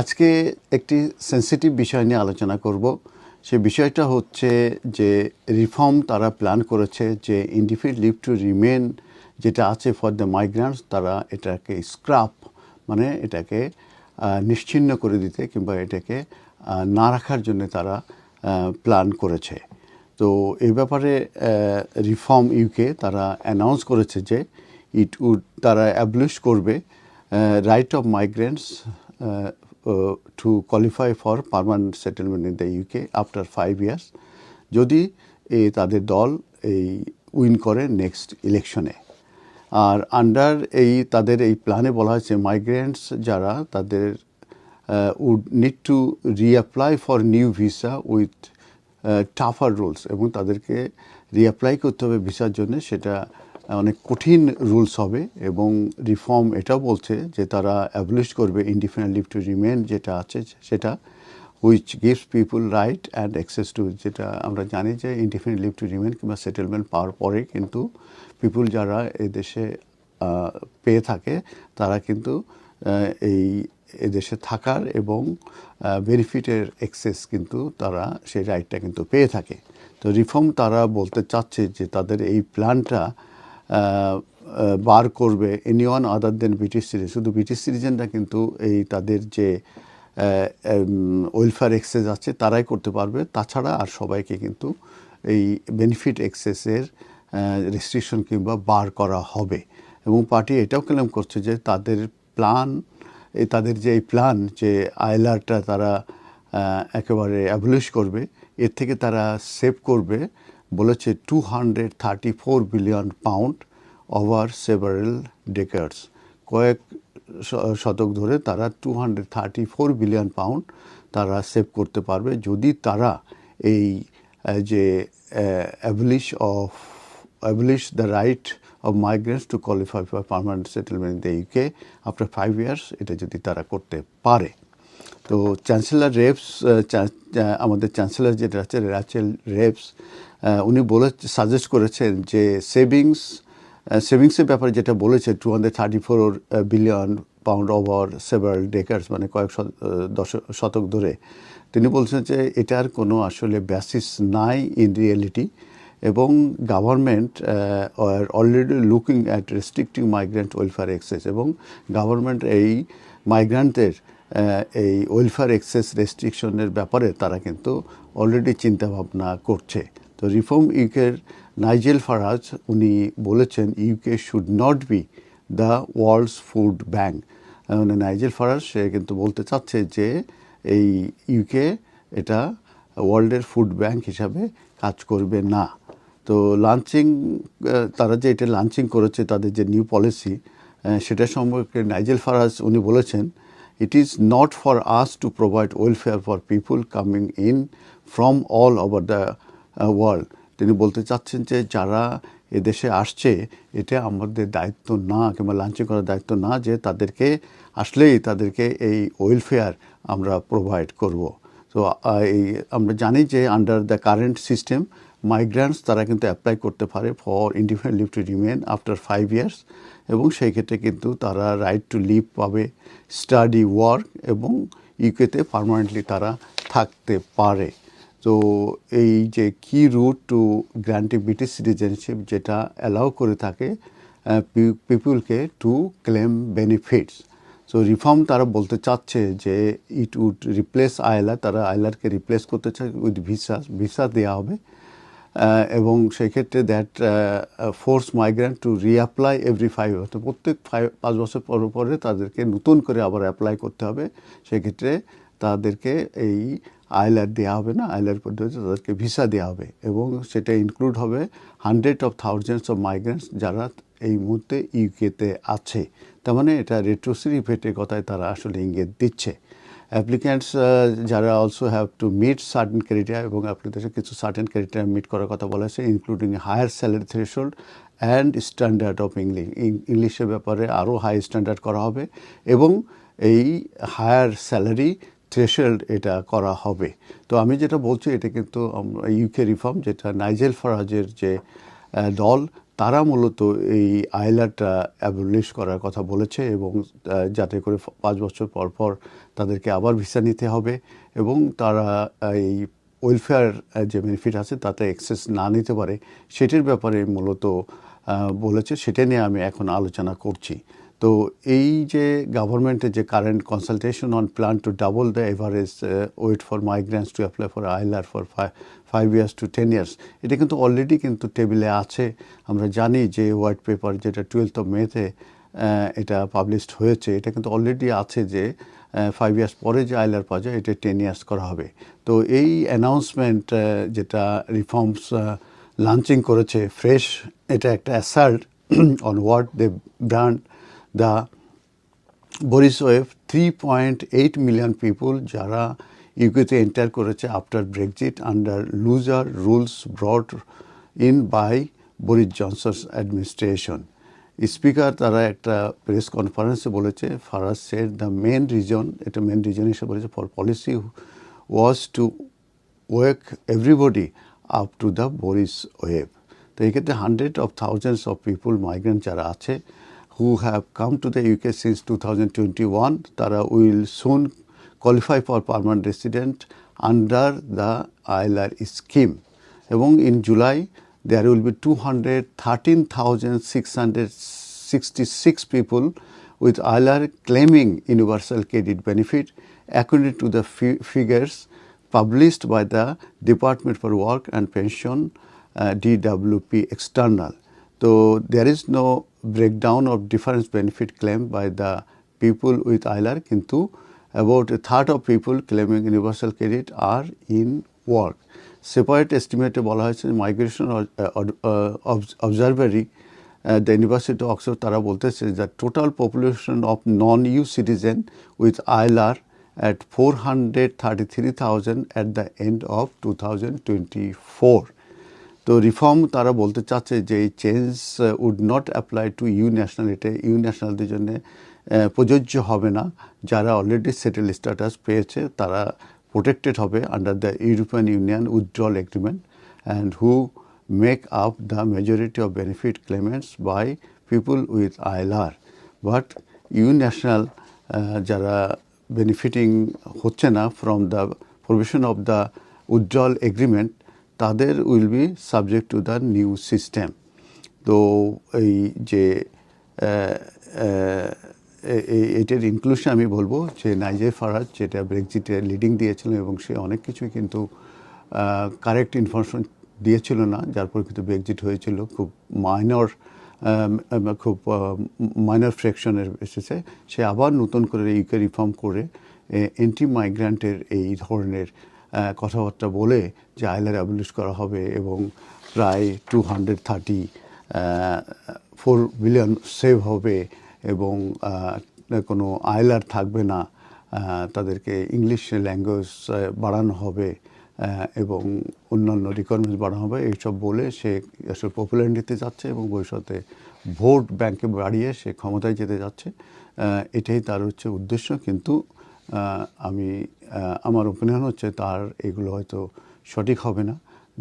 আজকে একটি সেন্সিটিভ বিষয় নিয়ে আলোচনা করব। সে বিষয়টা হচ্ছে যে রিফর্ম তারা প্ল্যান করেছে যে ইন্ডিফিড লিভ টু রিমেন যেটা আছে ফর দ্য মাইগ্রান্টস তারা এটাকে স্ক্রাপ মানে এটাকে আহ, নিশ্চিহ্ন করে দিতে কিংবা এটাকে না রাখার জন্য তারা প্ল্যান করেছে। তো এই ব্যাপারে রিফর্ম ইউকে তারা অ্যানাউন্স করেছে যে ইট উড তারা অ্যাবলিশ করবে right of migrants to qualify for permanent settlement in the UK after five years যদি এ তাদের দল এই উইন করে নেক্সট ইলেকশনে আর আন্ডার এই তাদের এই প্ল্যানে বলা হয়েছে মাইগ্রেন্টস যারা তাদের would need to reapply for new visa with tougher rules এবং তাদেরকে রিঅ্যাপ্লাই করতে হবে ভিসার জন্য সেটা অনেক কঠিন রুলস হবে এবং রিফর্ম এটাও বলছে যে তারা অ্যাবলিশ করবে ইন্ডিপেন্ডেন্ট লিভ টু রিমেন যেটা আছে সেটা which gives people right and access to যেটা আমরা জানি যে ইন্ডিপেন্ডেন্ট লিভ টু রিমেন কিংবা সেটেলমেন্ট পাওয়ার পরে কিন্তু পিপুল যারা এই দেশে পেয়ে থাকে, তারা কিন্তু এই এদেশে থাকার এবং বেনিফিটের এক্সেস কিন্তু তারা সেই রাইটটা কিন্তু পেয়ে থাকে। তো রিফর্ম তারা বলতে চাচ্ছে যে তাদের এই প্ল্যানটা বার করবে anyone other than British citizen শুধু ব্রিটিশ সিটিজেনরা কিন্তু এই তাদের যে ওয়েলফেয়ার এক্সেস আছে, তারাই করতে পারবে। তাছাড়া আর সবাইকে কিন্তু এই বেনিফিট এক্সেসের রেস্ট্রিকশন কিংবা বার করা হবে। এবং পার্টি এটাও ক্লেম করছে যে তাদের প্ল্যান এই তাদের যে এই প্ল্যান যে আইলারটা তারা একেবারে অ্যাবলিশ করবে, এর থেকে তারা সেভ করবে বলেছে two hundred thirty four billion pound over several decades কয়েক শতক ধরে তারা two hundred thirty four billion pound তারা সেভ করতে পারবে। যদি তারা এই যে abolish of abolish the right of migrants to qualify for permanent settlement in the UK after five years, এটা যদি তারা করতে পারে। তো চ্যান্সেলার রেপস আমাদের চ্যান্সেলর যেটা আছে র্যাচেল রেপস উনি বলে সাজেস্ট করেছেন যে সেভিংস সেভিংসের ব্যাপারে যেটা বলেছে two hundred thirty four billion pound over several decades মানে কয়েক শতক ধরে। তিনি বলছেন যে এটার কোনো আসলে বেসিস নাই ইন রিয়েলিটি এবং government R already looking at restricting migrant welfare access এবং গভর্নমেন্ট এই মাইগ্রান্টের এই ওয়েলফেয়ার এক্সেস রেস্ট্রিকশনের ব্যাপারে তারা কিন্তু অলরেডি চিন্তাভাবনা করছে। তো রিফর্ম ইউকের নাইজেল ফারাজ, উনি বলেছেন UK should not be the world's food bank মানে নাইজেল ফারাজ, সে কিন্তু বলতে চাচ্ছে যে, এই ইউকে এটা ওয়ার্ল্ডের ফুড ব্যাংক হিসাবে কাজ করবে না। তো লাঞ্চিং তারা যে এটা লাঞ্চিং করেছে, তাদের যে নিউ পলিসি সেটা সম্পর্কে নাইজেল ফারাজ, উনি বলেছেন it is not for us to provide welfare for people coming in from all over the world তিনি বলতে চাচ্ছেন যে যারা এদেশে আসছে, এটা আমাদের দায়িত্ব না, কিংবা লাঞ্চিং করার দায়িত্ব না, যে তাদেরকে আসলেই তাদেরকে এই ওয়েলফেয়ার আমরা প্রোভাইড করব। তো এই আমরা জানি যে under the current system migrants তারা কিন্তু অ্যাপ্লাই করতে পারে for independent leave to remain after five years এবং সেই ক্ষেত্রে কিন্তু তারা রাইট টু লিভ পাবে স্টাডি ওয়ার্ক এবং ইউকেতে পারমানেন্টলি তারা থাকতে পারে। তো এই যে কি route to grant British citizenship যেটা অ্যালাউ করে থাকে পিপুলকে to claim benefits so reform তারা বলতে চাচ্ছে যে ইট উড রিপ্লেস আয়লা তারা আয়লারকে রিপ্লেস করতে চায় উইথ ভিসা ভিসা দেওয়া হবে। এবং সেক্ষেত্রে that force migrant to reapply every five তো প্রত্যেক ফাইভ পাঁচ বছর পর, পরে তাদেরকে নতুন করে আবার অ্যাপ্লাই করতে হবে। সেক্ষেত্রে তাদেরকে এই আইলার দেওয়া হবে না আইলার পদ্ধতিতে তাদেরকে ভিসা দেওয়া হবে এবং সেটা ইনক্লুড হবে hundred of thousands of migrants যারা এই মুহূর্তে ইউকেতে আছে। তার মানে এটা রেট্রোসিরি ভেটের কথায় তারা আসলে ইঙ্গিত দিচ্ছে। অ্যাপ্লিক্যান্টস যারা also have to meet certain criteria এবং অ্যাপ্লিকেশন কিছু সার্টেন ক্রাইটেরিয়া মিট করার কথা বলা হয়েছে including higher salary threshold and standard of English ইংলিশের ব্যাপারে আরও হাই স্ট্যান্ডার্ড করা হবে এবং এই হায়ার স্যালারি থ্রেশল্ড এটা করা হবে। তো আমি যেটা বলছি, এটা কিন্তু ইউকে রিফর্ম যেটা নাইজেল ফরাজের যে দল, তারা মূলত এই আইলারটা অ্যাবলিশ করার কথা বলেছে এবং যাতে করে পাঁচ বছর পর পর তাদেরকে আবার ভিসা নিতে হবে এবং তারা এই ওয়েলফেয়ার যে বেনিফিট আছে তাতে অ্যাক্সেস না নিতে পারে, সেটির ব্যাপারে মূলত বলেছে, সেটা নিয়ে আমি এখন আলোচনা করছি। তো এই যে গভর্নমেন্টের যে current consultation on plan to double the average wait for migrants to apply for ILR for five years to ten years এটা কিন্তু অলরেডি কিন্তু টেবিলে আছে। আমরা জানি যে হোয়াইট পেপার যেটা টুয়েলথ অফ মেতে এটা পাবলিশড হয়েছে, এটা কিন্তু অলরেডি আছে যে ফাইভ ইয়ার্স পরে যে আইলার পাওয়া যায়, এটা টেন ইয়ার্স করা হবে। তো এই অ্যানাউন্সমেন্ট যেটা রিফর্মস লঞ্চিং করেছে ফ্রেশ এটা একটা assault on what they brand the Boris wave three point eight million people যারা ইউকেতে এন্টার করেছে after Brexit under looser rules brought in by Boris Johnson's administration speaker তারা একটা প্রেস কনফারেন্সে বলেছে Farage said the main reason এটা main reason হিসেবে বলেছে for policy was to wake everybody up to the Boris wave তো এক্ষেত্রে hundred of thousands of people migrant যারা আছে to the UK since two thousand twenty one তারা will soon qualify for permanent resident under the ILR scheme এবং in July there will be 213,666 people with ILR claiming universal credit benefit according to the fi- figures published by the Department for Work and Pension uh, DWP external. So there is no breakdown of difference benefit claim by the people with ILR, kintu about a third of people claiming universal credit are in work. Separate এস্টিমেটে বলা হয়েছে migration observatory the university Oxford তারা বলতেছে the total population of non EU citizen with ILR at 433,000 at the end of 2024. তো reform তারা বলতে চাচ্ছে যে এই change would not apply to EU national nationality EU ন্যাশনালদের জন্যে প্রযোজ্য হবে না। যারা অলরেডি সেটেল স্ট্যাটাস পেয়েছে, তারা প্রোটেক্টেড হবে under the European Union withdrawal agreement and who make up the majority of benefit claimants by people with ILR but EU national যারা benefiting হচ্ছে না from the provision of the Ujjwal agreement তাদের will be subject to the new system তো এই যে এটার inclusion আমি বলব যে নাইজে ফারাজ যেটা ব্রেক্সিটে লিডিং দিয়েছিলেন এবং সে অনেক কিছুই কিন্তু কারেক্ট ইনফরমেশন দিয়েছিল না, যার পর কিন্তু ব্রেক্সিট হয়েছিল খুব মাইনর খুব মাইনর ফ্র্যাকশনের বেসিসে সে আবার নতুন করে ইউকে রিফর্ম করে এন্টি মাইগ্রান্টের এই ধরনের কথাবার্তা বলে যে আইলার অ্যাবলিশ করা হবে এবং প্রায় two hundred thirty four billion save হবে এবং কোনো আইলার থাকবে না তাদেরকে ইংলিশ ল্যাঙ্গুয়েজ বাড়ানো হবে এবং অন্যান্য রিকোয়ারমেন্টস বাড়ানো হবে। এইসব বলে সে আসলে পপুলার নিতে যাচ্ছে এবং ভবিষ্যতে ভোট ব্যাংকে বাড়িয়ে সে ক্ষমতায় যেতে যাচ্ছে। এটাই তার হচ্ছে উদ্দেশ্য। কিন্তু আমি আমার ওপিনিয়ন হচ্ছে তার এগুলো হয়তো সঠিক হবে না।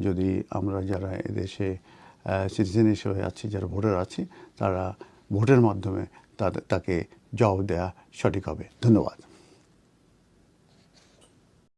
যদি আমরা যারা এদেশে সিটিজেন হিসেবে আছি, যারা ভোটার আছি, তারা ভোটের মাধ্যমে তাকে জবাব দেওয়া সঠিক হবে। ধন্যবাদ।